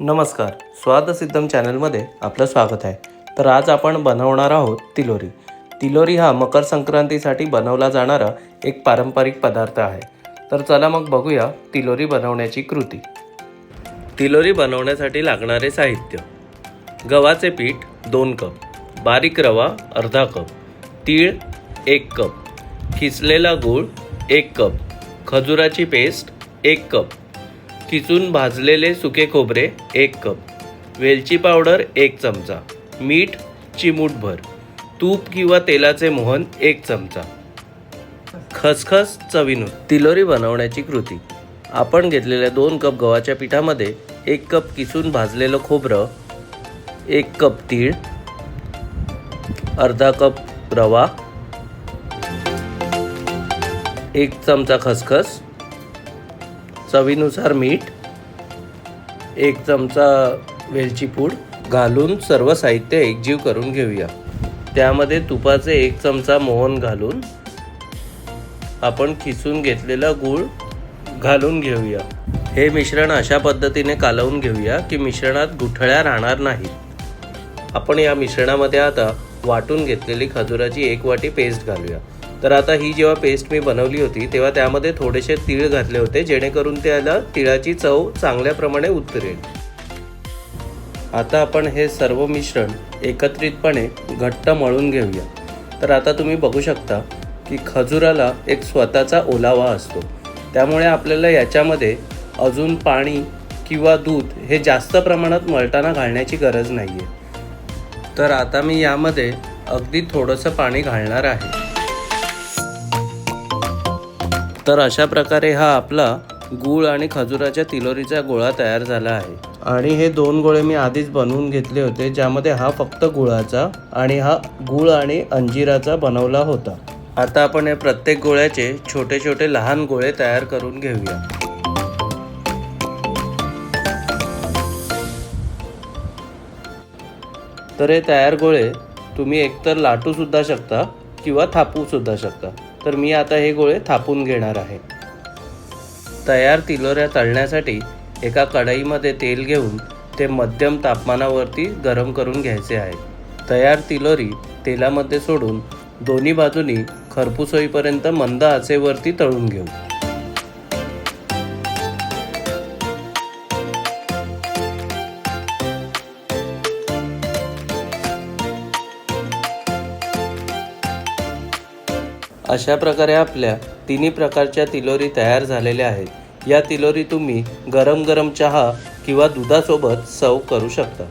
नमस्कार स्वादसिद्धम चॅनलमध्ये आपलं स्वागत आहे. तर आज आपण बनवणार आहोत तिलोरी. तिलोरी हा मकर संक्रांतीसाठी बनवला जाणारा एक पारंपरिक पदार्थ आहे. तर चला मग बघूया तिलोरी बनवण्याची कृती. तिलोरी बनवण्यासाठी लागणारे साहित्य. गव्हाचे पीठ दोन कप बारीक रवा अर्धा कप तीळ एक कप किसलेला गूळ एक कप खजुराची पेस्ट एक कप. किसून भाजलेले सुके खोबरे एक कप. वेलची पावडर एक चमचा. मीठ चिमूटभर. तूप किंवा तेलाचे मोहन एक चमचा. खसखस चवीनू तिलोरी बनवण्याची कृती. आपण घेतलेल्या दोन कप गव्हाच्या पिठामध्ये एक कप किसून भाजलेलं खोबरं एक कप तीळ अर्धा कप रवा एक चमचा खसखस चवीनुसार मीठ एक चमचा वेलची पूड घालून सर्व साहित्य एकजीव करून घेऊया. त्यामध्ये तुपाचे एक चमचा मोहन घालून आपण खिसून घेतलेला गूळ घालून घेऊया. हे मिश्रण अशा पद्धतीने कालवून घेऊया की मिश्रणात गुठळ्या राहणार नाहीत. आपण या मिश्रणामध्ये आता वाटून घेतलेली खजुराची एक वाटी पेस्ट घालूया. तर आता ही जेव्हा पेस्ट मी बनवली होती तेव्हा त्यामध्ये थोडेसे तीळ घातले होते जेणेकरून त्याला तिळाची चव चांगल्या प्रमाणे उतरेल. आता आपण हे सर्व मिश्रण एकत्रितपणे घट्ट मळून घेऊया. तर आता तुम्ही बघू शकता की खजुराला एक स्वतःचा ओलावा असतो. त्यामुळे आपल्याला याच्यामध्ये अजून पाणी किंवा दूध हे जास्त प्रमाणात मळताना घालण्याची गरज नाही आहे तर आता मी यामध्ये अगदी थोडंसं पाणी घालणार आहे. तर अशा प्रकारे हा आपला गूळ आणि खजुराच्या तिलोरीचा गोळा तयार झाला आहे. आणि हे दोन गोळे मी आधीच बनवून घेतले होते ज्यामध्ये हा फक्त गुळाचा आणि हा गूळ आणि अंजिराचा बनवला होता. आता आपण हे प्रत्येक गोळ्याचे छोटे छोटे लहान गोळे तयार करून घेऊया. तर हे तयार गोळे तुम्ही एकतर लाटू सुद्धा शकता किंवा थापू सुद्धा शकता. तर मी आता हे गोळे थापून घेणार आहे. तयार तिलोऱ्या तळण्यासाठी एका कढईमध्ये तेल घेऊन ते मध्यम तापमानावरती गरम करून घ्यायचे आहे. तयार तिलोरी तेलामध्ये सोडून दोन्ही बाजूनी खरपूस होईपर्यंत मंद आचेवरती तळून घेऊ. अशा प्रकारे आपल्या तिन्ही प्रकारच्या तिलोरी तयार झालेल्या आहेत. या तिलोरी तुम्ही गरम गरम चहा किंवा दुधासोबत सर्व करू शकता.